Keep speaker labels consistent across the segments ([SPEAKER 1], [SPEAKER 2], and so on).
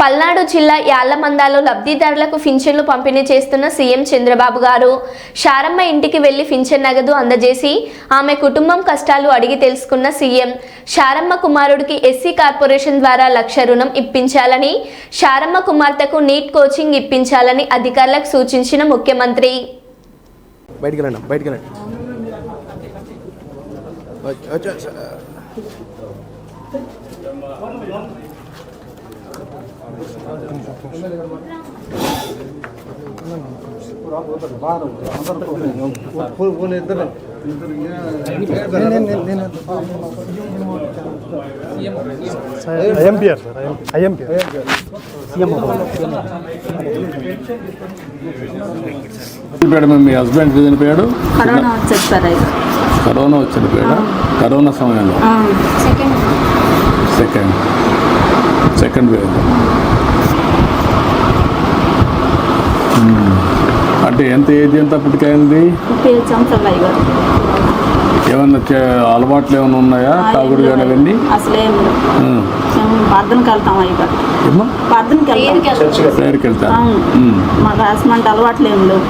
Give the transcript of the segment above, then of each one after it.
[SPEAKER 1] పల్నాడు జిల్లా యాళ్ళమందాలో లబ్ధిదారులకు పింఛన్లు పంపిణీ చేస్తున్న సీఎం చంద్రబాబు గారు. శారమ్మ ఇంటికి వెళ్ళి పింఛన్ నగదు అందజేసి ఆమె కుటుంబం కష్టాలు అడిగి తెలుసుకున్న సీఎం శారమ్మ కుమారుడికి ఎస్సీ కార్పొరేషన్ ద్వారా లక్ష రుణం ఇప్పించాలని శారమ్మ కుమార్తెకు నీట్ కోచింగ్ ఇప్పించాలని అధికారులకు సూచించిన ముఖ్యమంత్రి.
[SPEAKER 2] బయటికి వెళ్ళండి బయటికి వెళ్ళండి వచ్చ- వచ్చ- వచ్చ-
[SPEAKER 3] ఐఎంపిఆర్ సార్ ఐఎంపిఆర్ సీఎం
[SPEAKER 4] చనిపోయాడు మీ హస్బెండ్ చనిపోయాడు
[SPEAKER 5] కరోనా వచ్చేది సార్
[SPEAKER 4] కరోనా వచ్చి చనిపోయాడు కరోనా సమయంలో సెకండ్ సెకండ్ వేవ్ మ్మ్. అంటే ఎంత ఏజ్ ఎంత అప్పటికైంది? ఏమన్నా అలవాట్లు ఏమైనా ఉన్నాయా? తాగుడు కానీ అవన్నీ?
[SPEAKER 5] అసలు ప్రార్థనకి వెళ్తాం వెళ్తాం.
[SPEAKER 4] మ్మ్.
[SPEAKER 5] మాకు అసమంటే అలవాట్లు ఏం లేవు.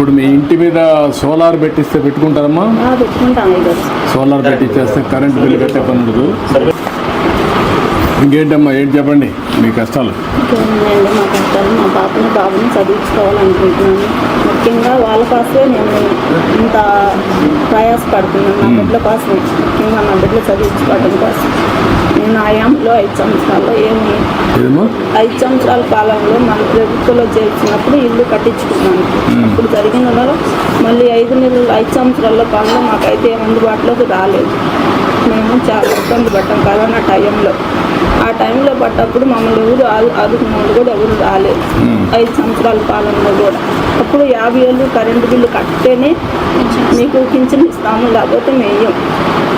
[SPEAKER 4] ఇప్పుడు మీ ఇంటి మీద సోలార్ పెట్టిస్తే పెట్టుకుంటారమ్మా? సోలార్ పెట్టిచ్చేస్తే కరెంట్ బిల్లు కట్టే పని ఉండదు. ఇంకేంటమ్మా ఏంటి చెప్పండి? మీ కష్టాలు.
[SPEAKER 5] మా కష్టాలు. మా పాపని బాబుని చదివించుకోవాలనుకుంటున్నాను. ముఖ్యంగా వాళ్ళ కోసమే నేను ఇంత ప్రయాసపడుతున్నాను. నా బిడ్డల కోసం ముఖ్యంగా నా బిడ్డలు చదివించుకోవడం కోసం. నేను ఆయాంలో ఐదు సంవత్సరాల్లో ఏమి ఐదు సంవత్సరాల కాలంలో మన ప్రభుత్వంలో చేసినప్పుడు ఇల్లు కట్టించుకున్నాను. అప్పుడు జరిగిన మళ్ళీ ఐదు నెలలు ఐదు సంవత్సరాల కాలంలో మాకైతే అందుబాటులోకి రాలేదు. మేము చాలా ఇబ్బంది పడ్డాం కరోనా టైంలో. ఆ టైంలో పడ్డప్పుడు మమ్మల్ని ఎవరు ఆదు ఆదుకున్న వాళ్ళు కూడా ఎవరు రాలేదు. ఐదు సంవత్సరాల కాలంలో కూడా. అప్పుడు యాభై ఏళ్ళు కరెంటు బిల్లు కట్టేనే మీకు పింఛన్ ఇస్తాము లేకపోతే మేయం.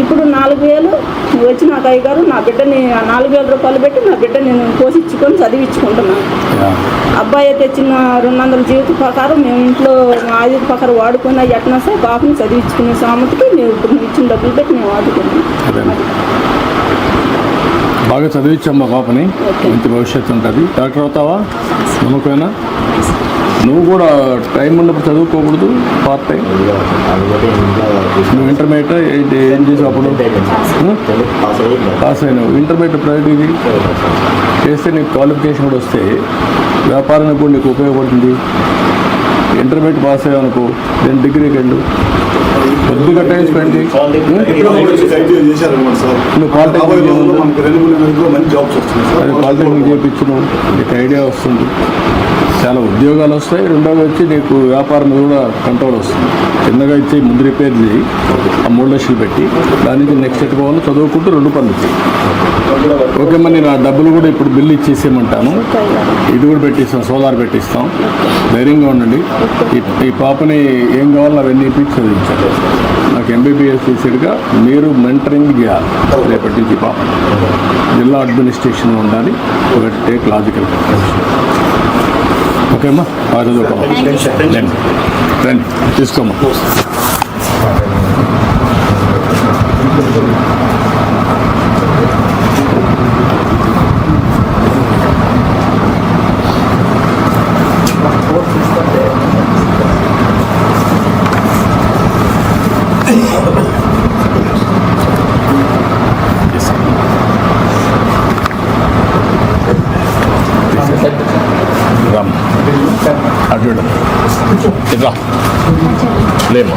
[SPEAKER 5] ఇప్పుడు నాలుగు వేలు వచ్చి నాకు అయ్యగారు నా బిడ్డని నాలుగు వేల రూపాయలు పెట్టి నా బిడ్డ నేను పోషించుకొని చదివించుకుంటున్నాను. అబ్బాయి తెచ్చిన రెండు వందల జీవిత ప్రకారం మేము ఇంట్లో మా ఆయుధ ప్రకారం వాడుకున్న ఎట్నా సార్ బాబుని చదివించుకునే సామతికి నేను ఇప్పుడు ఇచ్చిన డబ్బులు పెట్టి నేను వాడుకున్నాను.
[SPEAKER 4] బాగా చదివించమ్మా పాపని
[SPEAKER 5] ఓకే.
[SPEAKER 4] మంచి భవిష్యత్తు ఉంటుంది డాక్టర్ అవుతావా నమ్మకమేనా నువ్వు కూడా టైం ఉన్నప్పుడు చదువుకోకూడదు పార్ట్ టైం నువ్వు ఇంటర్మీడియట్ ఏంటి ఏం చేసావు అప్పుడు? పాస్ అయినావు. ఇంటర్మీడియట్ ప్రైవేట్ ఇది? చేస్తే నీకు క్వాలిఫికేషన్ కూడా వస్తే వ్యాపారానికి కూడా నీకు ఉపయోగపడుతుంది. ఇంటర్మీడియట్ పాస్ అయ్యావనుకో నేను డిగ్రీకి వెళ్ళు కొద్దిగా టైం స్పెండ్ చేయి. నువ్వు పాలిటెక్నిక్ చేయించను నీకు ఐడియా వస్తుంది. చాలా ఉద్యోగాలు వస్తాయి. రెండోది వచ్చి నీకు వ్యాపారం కూడా కంట్రోల్ వస్తుంది. చిన్నగా ఇచ్చి ముందు రిపేర్ చేయి ఆ మూడు లక్షలు పెట్టి దాని నుంచి నెక్స్ట్ ఎట్టుకోవాలి చదువుకుంటూ రెండు పనులు ఓకే మరి నేను ఆ డబ్బులు కూడా ఇప్పుడు బిల్లు ఇచ్చేసేయమంటాను. ఇది కూడా పెట్టిస్తాం సోలార్ పెట్టిస్తాం. ధైర్యంగా ఉండండి. ఈ పాపని ఏం కావాలో అవన్నీ ఇప్పించి చదివించాలి నాకు ఎంబీబీఎస్ చేసేట్టుగా మీరు మెంటరింగ్ చేయాలి రేపటి నుంచి పాప జిల్లా అడ్మినిస్ట్రేషన్లో ఉండాలి. ఒకటి టేక్ లాజికల్ ఓకే అమ్మా బాగా చదువుకోమ్మా రండి. రండి. తీసుకోమ్మా. రామ్ అటు చూడు. ఇటు రా లేమ్మా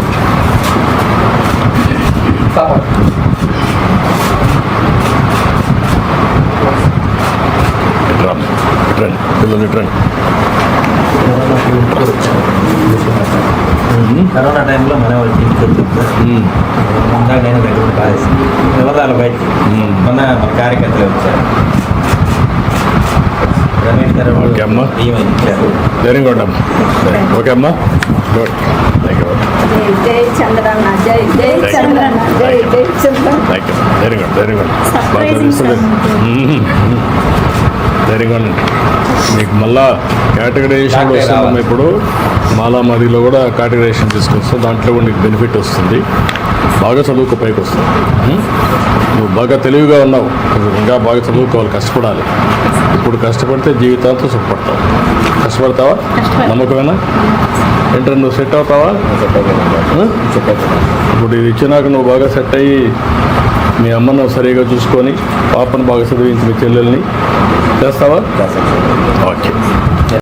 [SPEAKER 4] ఇటు రామ్మా. ఇటు రండి పిల్లలు రండి
[SPEAKER 6] కరోనా టైంలో మన వాళ్ళు ఇంటికి వచ్చారు
[SPEAKER 4] ఉమ్.
[SPEAKER 6] ఇందాక నేను దగ్గర కాలేసి వివరాలు బయటికి?
[SPEAKER 4] మ్మ్.
[SPEAKER 6] మొన్న మన కార్యకర్తలు వచ్చారు.
[SPEAKER 4] ఓకే అమ్మా. వెరీ గుడ్ అమ్మా. ఓకే అమ్మా. Good thank you thank very good very good very good అండి మీకు మళ్ళా కేటగరైజేషన్ వస్తుందమ్మా ఇప్పుడు మాలా మదిలో కూడా కేటగరైజేషన్ తీసుకొస్తాం దాంట్లో కూడా నీకు బెనిఫిట్ వస్తుంది. బాగా చదువుకో పైకి వస్తుంది? నువ్వు బాగా తెలివిగా ఉన్నావు. ఇంకా బాగా చదువుకోవాలి కష్టపడాలి. ఇప్పుడు కష్టపడితే జీవితాంతం సుఖపడతావు. కష్టపడతావా? నమ్మకమేనా? ఏంటంటే నువ్వు సెట్ అవుతావా? ఇప్పుడు ఇది ఇచ్చినాక నువ్వు బాగా సెట్ అయ్యి మీ అమ్మను సరిగా చూసుకొని పాపను బాగా చదివించి మీ చెల్లెల్ని చేస్తావా?